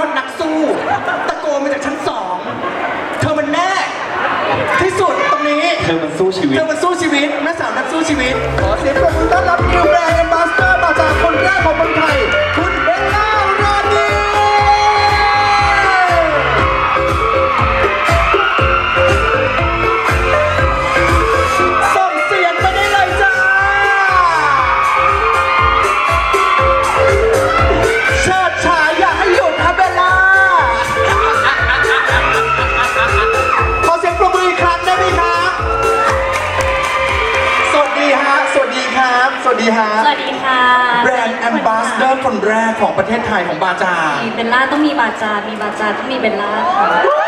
อดนักสู้ ตะโกนมาจากชั้นสอง เธอมันแน่ที่สุดตรงนี้ เธอมันสู้ชีวิต เธอมันสู้ชีวิตแม่สาวนักสู้ชีวิต ขอเสียงปรบมือต้อนรับนิว วัสดีฮะสวัสดีค่ะแบรนด์แอมบาสเดอร์คนแรกของประเทศไทยของบาจามีเบลล่าต้องมีบาจา มีบาจาต้องมีเบลล่าค่ะ